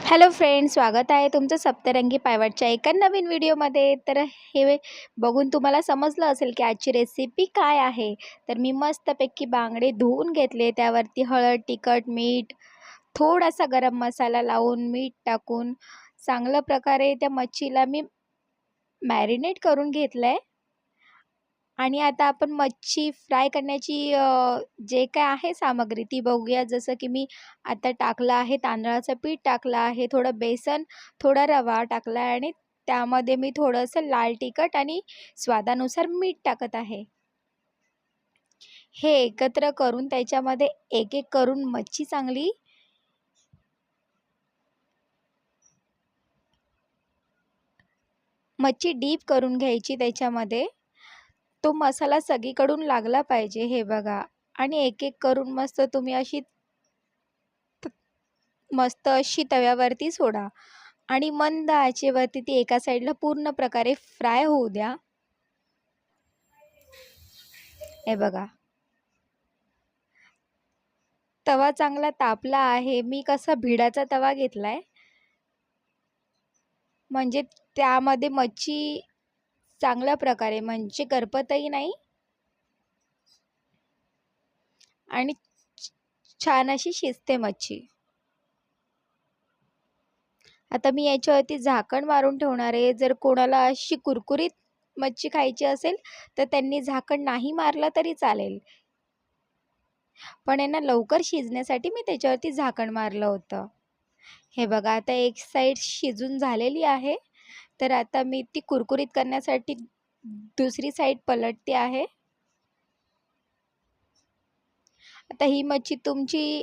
Hello friends स्वागत आहे तुमचं सप्तरंगी पायवाटच्या एका नवीन व्हिडिओमध्ये. तर हे बघून तुम्हाला समजलं असेल की आजची रेसिपी काय आहे. तर मी मस्तपैकी बांगडे धुवून घेतले. त्यावरती हळद तिखट मीठ थोडासा गरम मसाला लावून मीठ टाकून चांगल्या प्रकारे त्या मच्छीला मी मॅरिनेट करून घेतलं आहे आणि आता आपण मच्छी फ्राय करण्याची जे काय आहे सामग्री ती बघूया. जसं की मी आता टाकलं आहे तांदळाचं पीठ टाकलं आहे थोडं बेसन थोडा रवा टाकला आहे आणि त्यामध्ये मी थोडंसं लाल तिखट आणि स्वादानुसार मीठ टाकत आहे. हे एकत्र करून त्याच्यामध्ये एक एक करून मच्छी चांगली मच्छी डीप करून घ्यायची त्याच्यामध्ये. तो मसाला सगळीकडून लागला पाहिजे हे बघा. आणि एक एक करून मस्त तुम्ही अशी मस्त अशी तव्यावरती सोडा. आणि मंद आचेवरती ती एका साईडला पूर्ण प्रकारे फ्राय होऊ द्या. हे बघा. तवा चांगला तापला आहे. मी कसा भिडाचा तवा घेतलाय. म्हणजे त्यामध्ये मच्छी चांगल्या प्रकारे म्हणजे करपतही नाही. आणि छान अशी शिजते मच्छी. आता मी याच्यावरती झाकण मारून ठेवणार आहे. जर कोणाला अशी कुरकुरीत मच्छी खायची असेल तर त्यांनी झाकण नाही मारलं तरी चालेल. पण यांना लवकर शिजण्यासाठी मी त्याच्यावरती झाकण मारलं होतं. हे बघा आता एक साईड शिजून झालेली आहे. तर आता मी ती कुरकुरीत करण्यासाठी दुसरी साईड पलटते आहे. आता ही मच्छी तुमची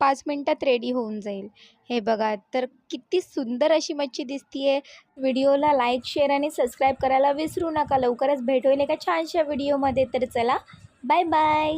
पाच मिनटात रेडी होऊन जाईल. हे बघा तर किती सुंदर अशी मच्छी दिसतीये. व्हिडिओला लाईक शेअर आणि सबस्क्राईब करायला विसरू नका. लवकरच भेट होईल एका छानशा व्हिडिओमध्ये तर चला बाय बाय